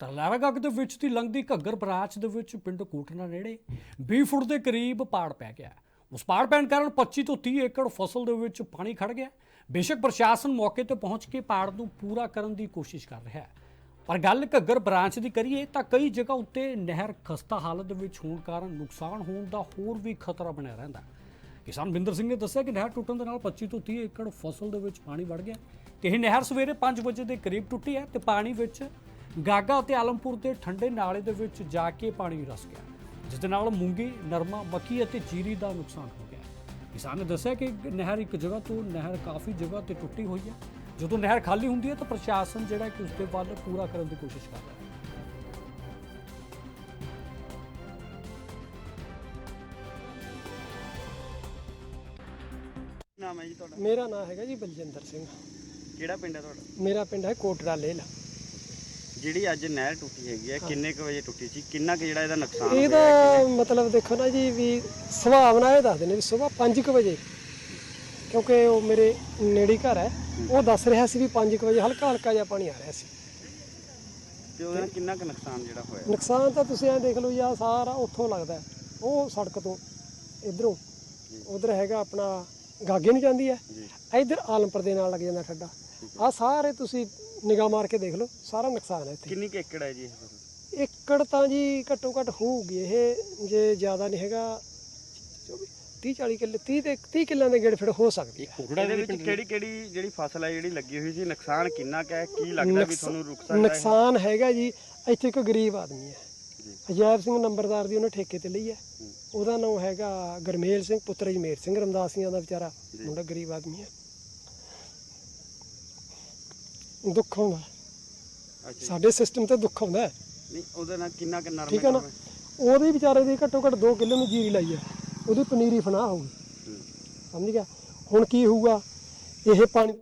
ਤਲੈਵਾਗੱਗ ਦੇ ਵਿੱਚ ਦੀ ਲੰਘਦੀ ਘੱਗਰ ਬਰਾਚ ਦੇ ਵਿੱਚ ਪਿੰਡ ਕੋਟਨਾ ਨੇੜੇ 20 ਫੁੱਟ ਦੇ ਕਰੀਬ ਪਾੜ ਪੈ ਗਿਆ। ਉਸ ਪਾੜ ਪੈਣ ਕਾਰਨ 25 ਤੋਂ 30 ਏਕੜ ਫਸਲ ਦੇ ਵਿੱਚ ਪਾਣੀ ਖੜ ਗਿਆ। ਬੇਸ਼ੱਕ ਪ੍ਰਸ਼ਾਸਨ ਮੌਕੇ ਤੇ ਪਹੁੰਚ ਕੇ ਪਾੜ ਨੂੰ ਪੂਰਾ ਕਰਨ ਦੀ ਕੋਸ਼ਿਸ਼ ਕਰ ਰਿਹਾ ਹੈ। ਪਰ ਗੱਲ ਘੱਗਰ ਬ੍ਰਾਂਚ ਦੀ ਕਰੀਏ ਤਾਂ ਕਈ ਜਗ੍ਹਾ ਉੱਤੇ ਨਹਿਰ ਖਸਤਾ ਹਾਲਤ ਦੇ ਵਿੱਚ ਹੋਣ ਕਾਰਨ ਨੁਕਸਾਨ ਹੋਣ ਦਾ ਹੋਰ ਵੀ ਖਤਰਾ ਬਣਿਆ ਰਹਿੰਦਾ ਕਿਸਾਨ ਬਿੰਦਰ ਸਿੰਘ ਨੇ ਦੱਸਿਆ ਕਿ ਨਹਿਰ ਟੁੱਟਣ ਦੇ ਨਾਲ 25 ਤੋਂ 30 ਏਕੜ ਫਸਲ ਦੇ ਵਿੱਚ ਪਾਣੀ ਵੜ ਗਿਆ। ਤੇ ਇਹ ਨਹਿਰ ਸਵੇਰੇ 5 ਵਜੇ ਦੇ ਕਰੀਬ ਟੁੱਟੀ ਹੈ ਤੇ ਪਾਣੀ ਵਿੱਚ ਗਾਗਾ ਅਤੇ ਆਲਮਪੁਰ ਦੇ ਠੰਡੇ ਨਾਲੇ ਦੇ ਵਿੱਚ ਜਾ ਕੇ ਪਾਣੀ ਰਸ ਗਿਆ ਜਿਸ ਦੇ ਨਾਲ ਮੂੰਗੀ ਨਰਮਾ ਮੱਕੀ ਅਤੇ ਜੀਰੀ ਦਾ ਨੁਕਸਾਨ ਹੋ ਗਿਆ। ਕਿਸਾਨ ਨੇ ਦੱਸਿਆ ਕਿ ਨਹਿਰ ਇੱਕ ਜਗ੍ਹਾ ਤੋਂ ਨਹਿਰ ਕਾਫੀ ਜਗ੍ਹਾ ਤੇ ਟੁੱਟੀ ਹੋਈ ਹੈ। ਜਦੋਂ ਨਹਿਰ ਖਾਲੀ ਹੁੰਦੀ ਹੈ ਤਾਂ ਪ੍ਰਸ਼ਾਸਨ ਜਿਹੜਾ ਕਿ ਉਸ ਦੇ ਵੱਲ ਪੂਰਾ ਕਰਨ ਦੀ ਕੋਸ਼ਿਸ਼ ਕਰਦਾ ਹੈ। ਨਾਮ ਹੈ ਜੀ ਤੁਹਾਡਾ? ਮੇਰਾ ਨਾਮ ਹੈਗਾ ਜੀ ਬਲਜਿੰਦਰ ਸਿੰਘ। ਕਿਹੜਾ ਪਿੰਡ ਹੈ ਤੁਹਾਡਾ? ਮੇਰਾ ਪਿੰਡ ਹੈ ਕੋਟੜਾ ਲੇਲ। ਜਿਹੜੀ ਅੱਜ ਨਹਿਰ ਟੁੱਟੀ ਹੈਗੀ ਹੈ ਕਿੰਨੇ ਕੁ ਵਜੇ ਟੁੱਟੀ ਸੀ? ਕਿੰਨਾ ਕੁ ਜਿਹੜਾ ਇਹਦਾ ਨੁਕਸਾਨ ਹੋਇਆ ਇਹਦਾ ਮਤਲਬ ਦੇਖੋ ਨਾ ਜੀ ਵੀ ਸੁਭਾਵਨਾ ਇਹ ਦੱਸਦੇ ਨੇ ਵੀ ਸਵੇਰ 5:00 ਵਜੇ। ਕਿਉਂਕਿ ਉਹ ਮੇਰੇ ਨੇੜੇ ਹੀ ਘਰ ਹੈ। ਉਹ ਦੱਸ ਰਿਹਾ ਸੀ ਵੀ 5:00 ਵਜੇ ਹਲਕਾ ਹਲਕਾ ਜਿਹਾ ਪਾਣੀ ਆ ਰਿਹਾ ਸੀ। ਤੇ ਉਹਦੇ ਨਾਲ ਕਿੰਨਾ ਕੁ ਨੁਕਸਾਨ ਜਿਹੜਾ ਹੋਇਆ? ਨੁਕਸਾਨ ਤਾਂ ਤੁਸੀਂ ਐ ਦੇਖ ਲਓ ਜੀ ਆ ਸਾਰਾ ਉੱਥੋਂ ਲੱਗਦਾ ਹੈ। ਉਹ ਸੜਕ ਤੋਂ ਇਧਰੋਂ। ਉਧਰ ਹੈਗਾ ਆਪਣਾ ਗਾਗੇ ਨੂੰ ਜਾਂਦੀ ਹੈ। ਇਧਰ ਆਲਮਪੁਰ ਦੇ ਨਾਲ ਲੱਗ ਜਾਂਦਾ ਠੱਡਾ ਆ ਸਾਰੇ ਤੁਸੀਂ ਨਿਗਾਹ ਮਾਰ ਕੇ ਦੇਖ ਲਓ ਸਾਰਾ ਨੁਕਸਾਨ ਹੈ ਇੱਥੇ। ਕਿੰਨੀ ਕੁ ਏਕੜ ਹੈ ਜੀ ਇਹ? ਫਸਲ? ਏਕੜ ਤਾਂ ਜੀ ਘੱਟੋ ਘੱਟ ਹੋਊਗੀ ਇਹ ਜੇ ਜ਼ਿਆਦਾ ਨਹੀਂ ਹੈਗਾ 30 40 ਕਿੱਲੇ 30 ਤੇ 30 ਕਿੱਲਿਆਂ ਦੇ ਗੇੜ ਫਿਰ ਹੋ ਸਕਦੀ ਹੈ। ਇਹਦੇ ਵਿੱਚ ਕਿਹੜੀ ਕਿਹੜੀ ਜਿਹੜੀ ਫਸਲ ਹੈ ਜਿਹੜੀ ਲੱਗੀ ਹੋਈ ਸੀ ਨੁਕਸਾਨ ਕਿੰਨਾ ਕੁ ਹੈ ਕੀ ਲੱਗਦਾ ਵੀ ਤੁਹਾਨੂੰ ਰੁਕ ਸਕਦਾ ਹੈ? ਨੁਕਸਾਨ ਹੈਗਾ ਜੀ ਇੱਥੇ ਇੱਕ ਗਰੀਬ ਆਦਮੀ ਹੈ। ਜੀ। ਅਜੈਬ ਸਿੰਘ ਨੰਬਰਦਾਰ ਦੀ ਉਹਨੇ ਠੇਕੇ ਤੇ ਲਈ ਹੈ। ਉਹਦਾ ਨਾਮ ਹੈਗਾ ਗਰਮੇਲ ਸਿੰਘ ਪੁੱਤਰ ਜਮੇਰ ਸਿੰਘ ਰਮਦਾਸੀਆਂ ਦਾ ਵਿਚਾਰਾ ਮੁੰਡਾ ਗਰੀਬ ਆਦਮੀ ਹੈ। ਦੁੱਖ ਹੁੰਦਾ ਅੱਛਾ ਜੀ। ਸਾਡੇ ਸਿਸਟਮ ਤੇ ਦੁੱਖ ਹੁੰਦਾ ਹੈ। ਨਹੀਂ ਉਹਦੇ ਨਾਲ ਕਿੰਨਾ ਕੁ ਨਰਮ ਠੀਕ ਹੈ ਨਾ? ਉਹਦੇ ਵਿਚਾਰੇ ਦੀ ਘੱਟੋ ਘੱਟ 2 ਕਿੱਲੇ ਨੂੰ ਜੀਰੀ ਲਾਈ ਹੈ। ਉਹਦੀ ਪਨੀਰੀ ਫਨਾ ਹੋਊਗੀ। ਸਮਝ ਗਿਆ? ਹੁਣ ਕੀ ਹੋਊਗਾ? ਇਹ ਪਾਣੀ